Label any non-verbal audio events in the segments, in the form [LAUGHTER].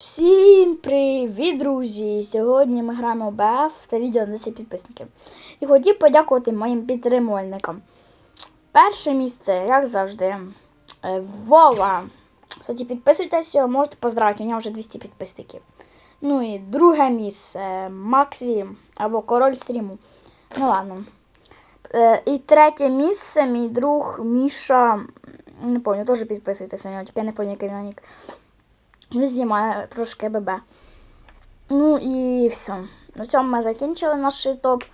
Всім привіт, друзі! Сьогодні ми граємо в БФ та відео на 10 підписників. І хотів подякувати моїм підтримувальникам. Перше місце, як завжди, е, Вова. Кстати, підписуйтесь, можете поздравити, у нього вже 200 підписників. Ну і друге місце Максі або Король стріму. Ну ладно. Е, І третє місце, мій друг Міша. Не пам'ятаю, теж підписуйтесь на нього, тільки я не пам'ятаю, який нік. Він знімає трошки ББ. Ну і все. На цьому ми закінчили наш топ.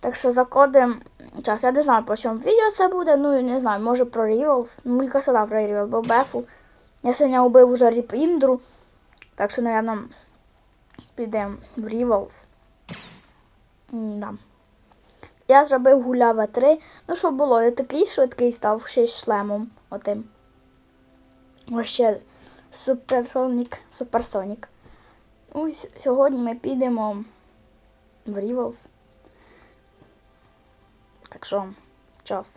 Так що закодимо. Час, я не знаю, по чому відео це буде. Ну не знаю, може про Rivals. Ну, мені казала про Rivals, бо Бефу. Я сьогодні убив уже Ріпіндру. Так що, напевно, підемо в Rivals. Да. Я зробив гулява 3. Ну що було, я такий швидкий став ще й шлемом отим. Ще Суперсонік. Суперсонік. Ну, сьогодні ми підемо в Rivals. Так що, час.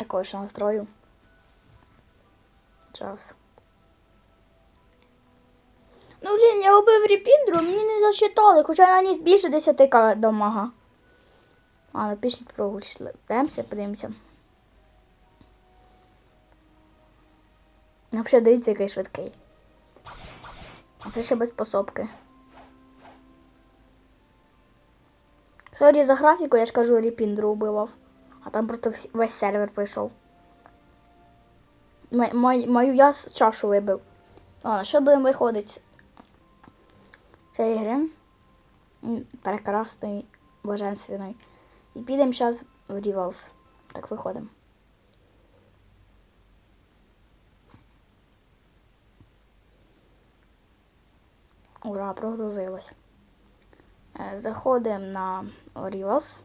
Якого ще настрою? Час. Ну, блін, я убив репіндру, мені не зачитали, хоча я наніс більше 10 к дамага. А, напишіть про гульшли. Подивимося. Взагалі, дивіться, який швидкий. А це ще без пособки. Сорі за графіку, я ж кажу, репіндру убивав. А там просто весь сервер прийшов. М- мою я чашу вибив. Ладно, що будемо виходити з цієї гри? Прекрасної, божественної. І підемо зараз в Rivals. Так, виходимо. Ура, прогрузилось. Е, заходимо на Rivals.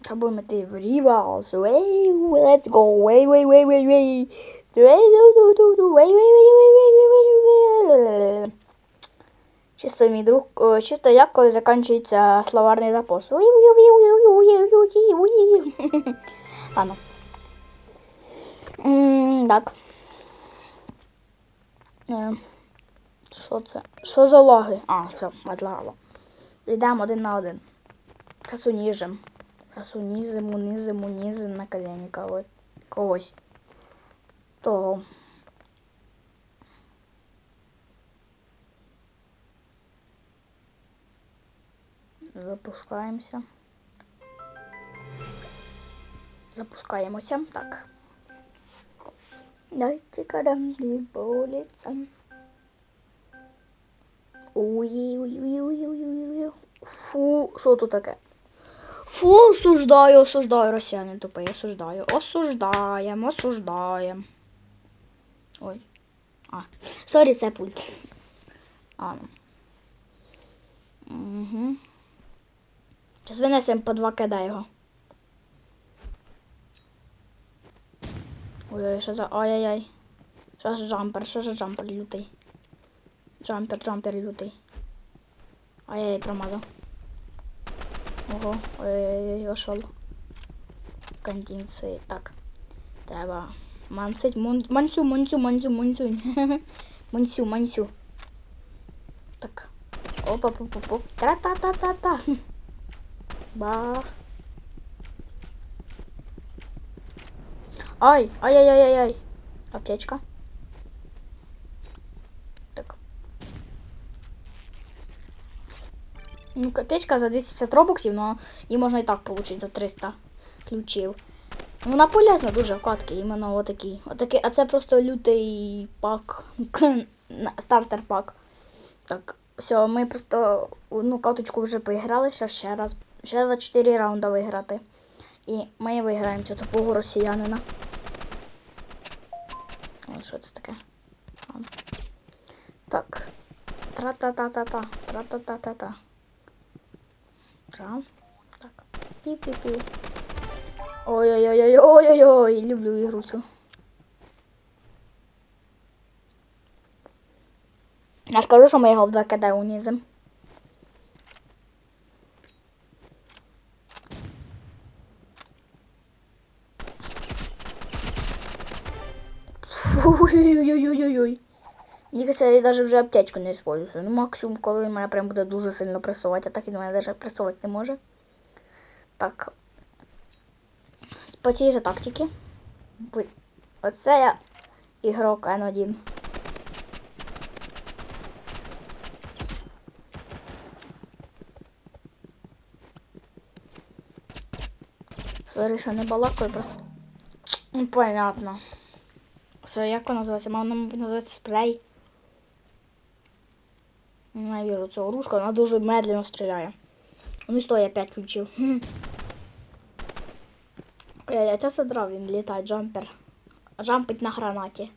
Та будемо йти в Rivals. Let's go. Way, way, way, way, way. Чисто мій друг, чисто як коли закінчується словарний запас. [LAUGHS] Ладно. Так. Е, Що це? Що за лаги? А, все, відлагало. Йдемо один на один. Красунізим. Красунізим, унизим, унизим на колені кого- когось. Того. Запускаємося. Запускаємося. Так. Дайте карамлі боліться. Ой-ой-ой-ой-ой-ой. Фу, що тут таке? Фу, осуждаю, осуждаю, росіяни тупий, осуждаю. Осуждаємо, осуждаємо. Ой. А, сорі, це пульт. А. Угу. Зараз винесемо по два кида його. Ой-ой, що за. Ай-яй-яй. Що за джампер, що за джампер лютий. Джампер, джампер лютий. Ай-яй, промазав. Ого, ой-ой-ой, ошел. Конденси. Так. Треба мансить. Мансю, мансю, мансю, мансю. [LAUGHS] Мансю, мансю. Так. опа оп оп оп Тра-та-та-та-та. [LAUGHS] Бах. Ай, ай-яй-яй-яй. Аптечка. Так. Ну, аптечка за 250 робоксів, но її можна і так получить за 300 ключів. Вона полезна дуже в катки, іменно отакий. Отакий. А це просто лютий пак. [LAUGHS] Стартер пак. Так, все, ми просто одну каточку вже поіграли, ще ще раз. Ще за 4 раунди виграти. І ми виграємо цього тупого росіянина. Що це таке? Так. Тра-та-та-та-та. Тра-та-та-та-та. Тра. Так. Пі-пі-пі. Ой-ой-ой-ой-ой-ой. Люблю ігру цю. Я скажу, що ми його в ДКД унізим. Ой-ой-ой-ой-ой. Мені кажется, я навіть вже аптечку не использую. Ну, максимум, коли мене прям буде дуже сильно пресувати, а так і мене навіть пресувати не може. Так. По цій же тактиці. Ви- Оце я ігрок N1. Сорі, що не балакаю просто. Понятно. Це як вона називається? Вона, мабуть, називається спрей. Ненавижу цю оружку, вона дуже медленно стріляє. Ну що, я 5 включив. Я, я це задрав, він літає, джампер. Джампить на гранаті.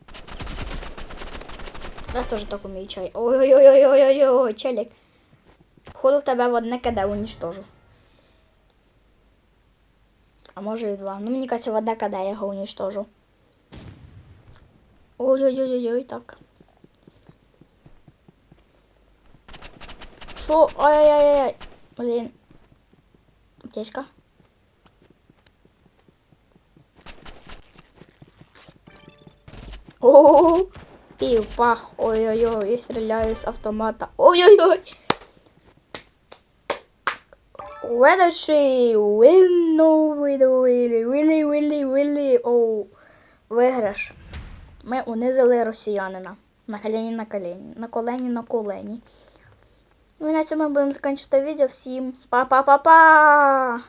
Я теж так умію чай. Ой-ой-ой-ой-ой-ой, челік. Походу в тебе в одне КД уничтожу. А може і два. Ну, мені кажется, в одне КД я його уничтожу. Ой-ой-ой-ой, так. Шо? Ай-яй-яй-яй. Блін. Аптечка. О, пів, пах. Ой-ой-ой, я стріляю з автомата. Ой-ой-ой. Ведучий Винно, Вилі, Вилі, Вилі, Вилі. Оу. Виграш. Ми унизили росіянина. На колені на колені. На колені на колені. Ну і на цьому будемо закінчити відео. Всім па-па-па-па!